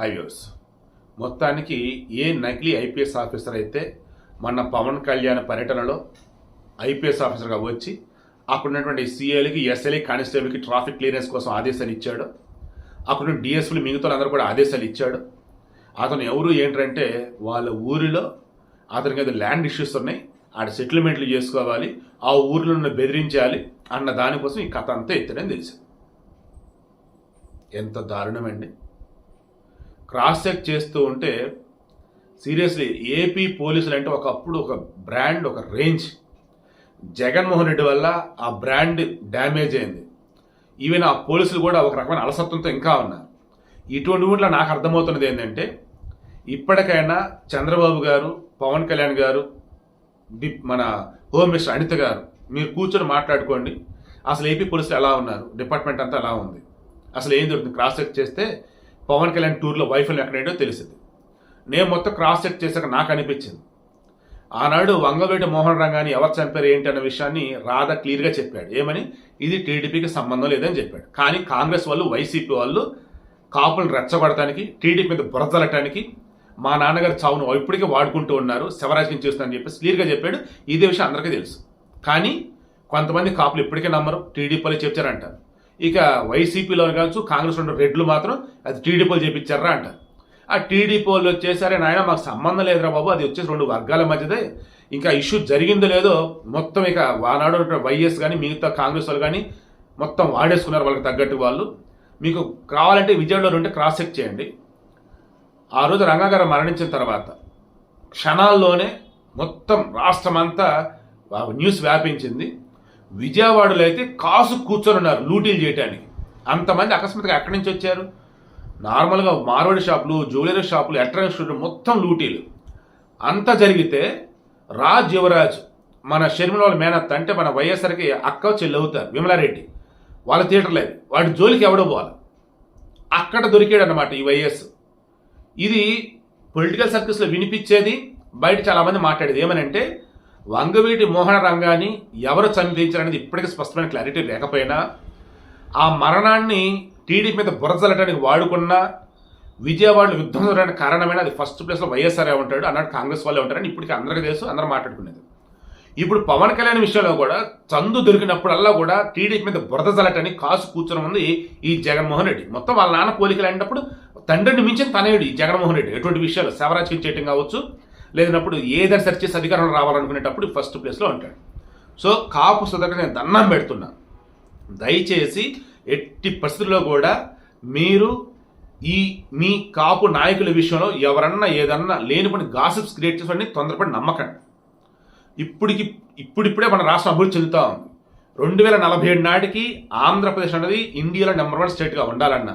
Highways. మొత్తానికి ఏ నకిలీ IPS officer అయితే మన పవన్ కళ్యాణ్ పర్యటనలో ఐపీఎస్ ఆఫీసర్గా వచ్చి అక్కడున్నటువంటి సీఏలకి ఎస్ఎల్ఏ కానిస్టేబుల్కి ట్రాఫిక్ క్లియరెన్స్ కోసం ఆదేశాలు ఇచ్చాడు. అక్కడ డిఎస్పీలు మిగతా అందరూ కూడా ఆదేశాలు ఇచ్చాడు. అతను ఎవరు ఏంటంటే వాళ్ళ ఊరిలో అతనికి ఏదో ల్యాండ్ ఇష్యూస్ ఉన్నాయి. ఆడ సెటిల్మెంట్లు చేసుకోవాలి. ఆ ఊరిలో బెదిరించాలి అన్న దానికోసం ఈ కథ అంతా ఎత్తడం తెలిసింది ఎంత దారుణమండి క్రాస్ చెక్ చేస్తూ ఉంటే సీరియస్లీ ఏపీ పోలీసులు అంటే ఒకప్పుడు ఒక బ్రాండ్ ఒక రేంజ్. జగన్మోహన్ రెడ్డి వల్ల ఆ బ్రాండ్ డ్యామేజ్ అయింది. ఈవెన్ ఆ పోలీసులు కూడా ఒక రకమైన అలసత్వంతో ఇంకా ఉన్నారు. ఇటువంటి ఊళ్ళో నాకు అర్థమవుతున్నది ఏంటంటే ఇప్పటికైనా చంద్రబాబు గారు పవన్ కళ్యాణ్ గారు మన హోమ్ మినిస్టర్ అనిత గారు మీరు కూర్చొని మాట్లాడుకోండి. అసలు ఏపీ పోలీసులు ఎలా ఉన్నారు? డిపార్ట్మెంట్ అంతా ఎలా ఉంది? అసలు ఏం జరుగుతుంది? క్రాస్ చెక్ చేస్తే పవన్ కళ్యాణ్ టూర్లో వైఫల్యం ఎక్కడేంటో తెలిసింది. నేను మొత్తం క్రాస్ చెక్ చేశాక నాకు అనిపించింది. ఆనాడు వంగవేటి మోహన్ రంగాన్ని ఎవరు చంపారు ఏంటి అన్న విషయాన్ని రాధా క్లియర్గా చెప్పాడు. ఏమని? ఇది టీడీపీకి సంబంధం లేదని చెప్పాడు. కానీ కాంగ్రెస్ వాళ్ళు వైసీపీ వాళ్ళు కాపులను రెచ్చగొడటానికి టీడీపీ మీద బురదలటానికి మా నాన్నగారు చావును ఇప్పటికే వాడుకుంటూ ఉన్నారు. శివరాజకీయం చేస్తున్నారని చెప్పేసి క్లియర్గా చెప్పాడు. ఇదే విషయం అందరికీ తెలుసు. కానీ కొంతమంది కాపులు ఇప్పటికే నమ్మరు. టీడీపీలో చెప్తారంటారు. ఇక వైసీపీలో కావచ్చు కాంగ్రెస్ ఉన్న రెడ్లు మాత్రం అది టీడీపీలు చేపించారా అంటారు ఆ టీడీపీ వాళ్ళు వచ్చేసరే నాయన మాకు సంబంధం లేదురా బాబు అది వచ్చేసి రెండు వర్గాల మధ్యదే. ఇంకా ఇష్యూ జరిగిందో లేదో మొత్తం ఇక వానాడు వైఎస్ కానీ మిగతా కాంగ్రెస్ వాళ్ళు కానీ మొత్తం వాడేసుకున్నారు వాళ్ళకి తగ్గట్టు వాళ్ళు. మీకు కావాలంటే విజయవాడలో ఉంటే క్రాస్ చెక్ చేయండి. ఆ రోజు రంగాగారు మరణించిన తర్వాత క్షణాల్లోనే మొత్తం రాష్ట్రమంతా న్యూస్ వ్యాపించింది. విజయవాడలో అయితే కాసు కూర్చొని ఉన్నారు లూటీలు చేయడానికి అంతమంది అకస్మాత్తుగా ఎక్కడి నుంచి వచ్చారు? నార్మల్గా మార్వాడి షాపులు జ్యువెలరీ షాపులు ఎలక్ట్రానిక్ స్టోర్లు మొత్తం లూటీలు. అంతా జరిగితే రాజ్ యువరాజ్ మన షర్మిల వాళ్ళ మేనత్త అంటే మన వైఎస్ఆర్కి అక్క చెల్లి అవుతారు విమలారెడ్డి. వాళ్ళ థియేటర్ లేదు. వాడి జోలికి ఎవడో పోవాలి. అక్కడ దొరికాడు అనమాట ఈ వైఎస్. ఇది పొలిటికల్ సర్కిల్స్లో వినిపించేది బయట చాలామంది మాట్లాడేది. ఏమనంటే వంగవీటి మోహన రంగాన్ని ఎవరు చంపించారనేది ఇప్పటికీ స్పష్టమైన క్లారిటీ లేకపోయినా ఆ మరణాన్ని టీడీపీ మీద బురదలటానికి వాడుకున్న విజయవాడలో యుద్ధం జరగడానికి కారణమైన అది ఫస్ట్ ప్లేస్లో వైఎస్ఆర్ ఉంటాడు అన్నాడు కాంగ్రెస్ వాళ్ళే ఉంటారని ఇప్పటికీ అందరికీ తెలుసు అందరూ మాట్లాడుకునేది. ఇప్పుడు పవన్ కళ్యాణ్ విషయంలో కూడా చందు దొరికినప్పుడల్లా కూడా టీడీపీ మీద బురద జలటని కాసు కూర్చొని ఉంది ఈ జగన్మోహన్ రెడ్డి. మొత్తం వాళ్ళ నాన్న పోలికలు అయినప్పుడు తండ్రిని మించిన తనయుడు ఈ జగన్మోహన్ రెడ్డి. ఎటువంటి విషయాలు? శవరాజకీయం చేయటం కావచ్చు లేదన్నప్పుడు ఏదైనా సెర్చ్ చేసి అధికారంలో రావాలనుకునేటప్పుడు ఫస్ట్ ప్లేస్లో ఉంటాడు. సో కాపు సుధాకర్ నేను దండం పెడుతున్నా. దయచేసి ఎట్టి పరిస్థితుల్లో కూడా మీరు ఈ మీ కాపు నాయకుల విషయంలో ఎవరన్నా ఏదన్నా లేనిపని గాసిప్స్ క్రియేట్ చేసి తొందరపడి నమ్మకండి. ఇప్పటికి ఇప్పుడిప్పుడే మన రాష్ట్రం అభివృద్ధి చెందుతా ఉంది. రెండు వేల నలభై ఏడు నాటికి ఆంధ్రప్రదేశ్ అనేది ఇండియాలో నెంబర్ వన్ స్టేట్గా ఉండాలన్న.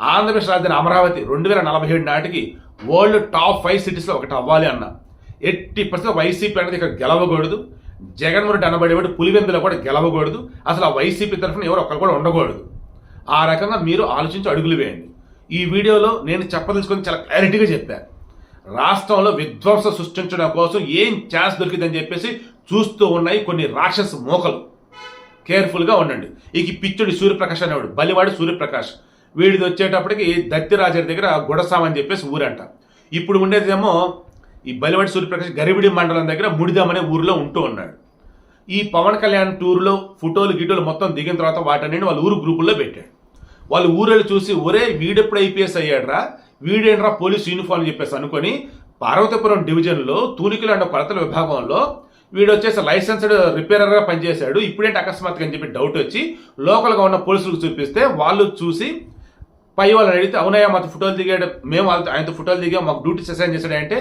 ఆంధ్రప్రదేశ్ రాజధాని అమరావతి రెండు వేల నలభై ఏడు నాటికి వరల్డ్ టాప్ ఫైవ్ సిటీస్లో ఒకటి అవ్వాలి అన్న. ఎట్టి పర్సెంట్ వైసీపీ అనేది ఇక్కడ గెలవకూడదు. జగన్మోహన్ రెడ్డి అనబడేవాడు పులివెందులో కూడా గెలవకూడదు. అసలు ఆ వైసీపీ తరఫున ఎవరు ఒక్కరు కూడా ఉండకూడదు. ఆ రకంగా మీరు ఆలోచించి అడుగులు వేయండి. ఈ వీడియోలో నేను చెప్పదలుచుకొని చాలా క్లారిటీగా చెప్పాను రాష్ట్రంలో విధ్వంసం సృష్టించడం కోసం ఏం ఛాన్స్ దొరికిందని చెప్పేసి చూస్తూ ఉన్నాయి కొన్ని రాక్షస మోకలు. కేర్ఫుల్గా ఉండండి. ఇక పిచ్చుడి సూర్యప్రకాష్ అనేవాడు బలివాడు సూర్యప్రకాష్. వీడిది వచ్చేటప్పటికి దత్తిరాజర్ దగ్గర గుడసాం అని చెప్పేసి ఊరంట. ఇప్పుడు ఉండేదేమో ఈ బలివడి సూర్యప్రకాష్ గరిబిడి మండలం దగ్గర ముడిదామనే ఊరిలో ఉంటూ ఉన్నాడు. ఈ పవన్ కళ్యాణ్ టూర్లో ఫోటోలు గిటోలు మొత్తం దిగిన తర్వాత వాటన్నింటి వాళ్ళ ఊరు గ్రూపుల్లో పెట్టాడు. వాళ్ళు ఊరేళ్ళు చూసి ఒరే వీడెప్పుడు ఐపీఎస్ అయ్యాడ్రా? వీడేంట్రా పోలీస్ యూనిఫామ్ చెప్పేసి అనుకొని పార్వతీపురం డివిజన్లో తూనికలు అన్న కొలతల విభాగంలో వీడు వచ్చేసి లైసెన్స్డ్ రిపేరర్గా పనిచేశాడు. ఇప్పుడేంటి అకస్మాత్తుగా అని చెప్పి డౌట్ వచ్చి లోకల్గా ఉన్న పోలీసులకు చూపిస్తే వాళ్ళు చూసి పై వాళ్ళని అడిగితే అవునయ్య మాతో ఫోటోలు దిగాడు మేము వాళ్ళతో ఆయనతో ఫోటోలు దిగాం మాకు డ్యూటీస్ అసైన్ చేశాడు అంటే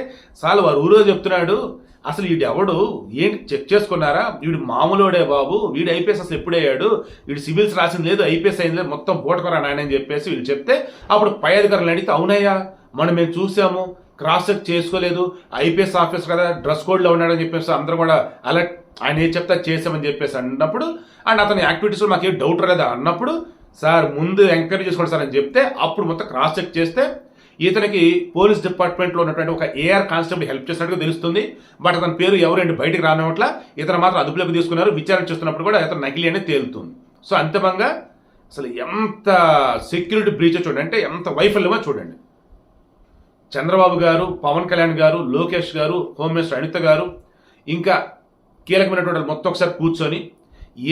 వారు ఊరో చెప్తున్నాడు అసలు వీడు ఎవడు ఏంటి చెక్ చేసుకున్నారా? వీడు మామూలుడే బాబు వీడు ఐపీఎస్ అసలు ఎప్పుడయ్యాడు వీడు సివిల్స్ రాసింది లేదు ఐపీఎస్ అయింది లేదు మొత్తం పోటుకోరా నాయన అని చెప్పేసి వీళ్ళు చెప్తే అప్పుడు పై అధికారులు అడిగితే అవునయ్యా మనం మేము చూసాము క్రాస్ చెక్ చేసుకోలేదు ఐపీఎస్ ఆఫీస్ కదా డ్రెస్ కోడ్లో ఉన్నాడని చెప్పేసి అందరూ కూడా అలర్ట్ ఆయన ఏం చెప్తే చేసామని చెప్పేసి అన్నప్పుడు అండ్ అతని యాక్టివిటీస్ మాకు ఏం డౌట్ రాలేదు అన్నప్పుడు సార్ ముందు ఎంక్వైరీ చేసుకోండి సార్ అని చెప్తే అప్పుడు మొత్తం క్రాస్ చెక్ చేస్తే ఇతనికి పోలీస్ డిపార్ట్మెంట్లో ఉన్నటువంటి ఒక ఏఆర్ కానిస్టేబుల్ హెల్ప్ చేసినట్టుగా తెలుస్తుంది. బట్ అతని పేరు ఎవరండి బయటికి రానట్ల ఇతను మాత్రం అదుపులోకి తీసుకున్నారు. విచారణ చేస్తున్నప్పుడు కూడా ఇతను నకిలీ అనేది తేలుతుంది. సో అంతిమంగా అసలు ఎంత సెక్యూరిటీ బ్రీచ్ చూడండి. అంటే ఎంత వైఫల్యమో చూడండి. చంద్రబాబు గారు పవన్ కళ్యాణ్ గారు లోకేష్ గారు హోమ్ మినిస్టర్ అనిత గారు ఇంకా కీలకమైనటువంటి మొత్తం ఒకసారి కూర్చొని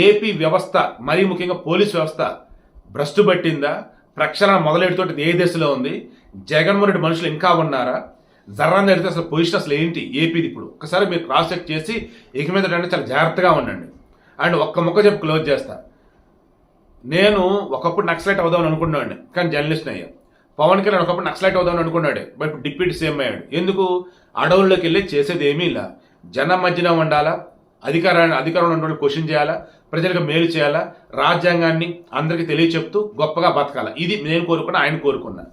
ఏపీ వ్యవస్థ మరీ ముఖ్యంగా పోలీస్ వ్యవస్థ భ్రష్టు పట్టిందా? ప్రక్షాళన మొదలెడుతోటి ఏ దశలో ఉంది? జగన్మోహన్ రెడ్డి మనుషులు ఇంకా ఉన్నారా? జర్రాన్ని అడిగితే అసలు పొజిషన్ అసలు ఏంటి? ఏపీది ఇప్పుడు. ఒకసారి మీరు క్రాస్ చెక్ చేసి ఇక మీద అంటే చాలా జాగ్రత్తగా ఉండండి. అండ్ ఒక్క మొక్క చెప్పి క్లోజ్ చేస్తా. నేను ఒకప్పుడు నక్సలైట్ అవుదామని అనుకున్నాడు కానీ జర్నలిస్ట్ అయ్యా. పవన్ కళ్యాణ్ ఒకప్పుడు నక్సలైట్ అవుదామని అనుకున్నాడు బట్ ఇప్పుడు డిప్యూటీ సీఎం అయ్యాడు. ఎందుకు? అడవుల్లోకి వెళ్ళి చేసేది ఏమీ ఇలా. జనం మధ్యన ఉండాలా? అధికారాన్ని అధికారంలో ఉన్న వాళ్ళు క్వశ్చన్ చేయాలా? ప్రజలకు మేలు చేయాలా? రాజ్యాంగాన్ని అందరికీ తెలియచెప్తూ గొప్పగా బతకాల? ఇది నేను కోరుకున్నా ఆయన కోరుకున్నా.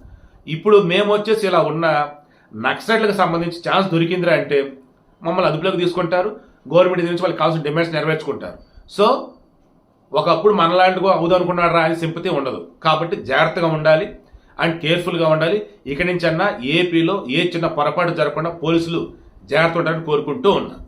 ఇప్పుడు మేము వచ్చేసి ఇలా ఉన్న నక్సలైట్లకు సంబంధించి ఛాన్స్ దొరికిందిరా అంటే మమ్మల్ని అదుపులోకి తీసుకుంటారు. గవర్నమెంట్ నుంచి వాళ్ళకి కావాల్సిన డిమాండ్స్ నెరవేర్చుకుంటారు. సో ఒకప్పుడు మనలాంటిగా అవుదాం అనుకున్నాడు రా అని సింపతి ఉండదు. కాబట్టి జాగ్రత్తగా ఉండాలి అండ్ కేర్ఫుల్గా ఉండాలి. ఇక్కడి నుంచి అన్నా ఏపీలో ఏ చిన్న పొరపాటు జరగకుండా పోలీసులు జాగ్రత్త ఉండాలని కోరుకుంటూ ఉన్నా.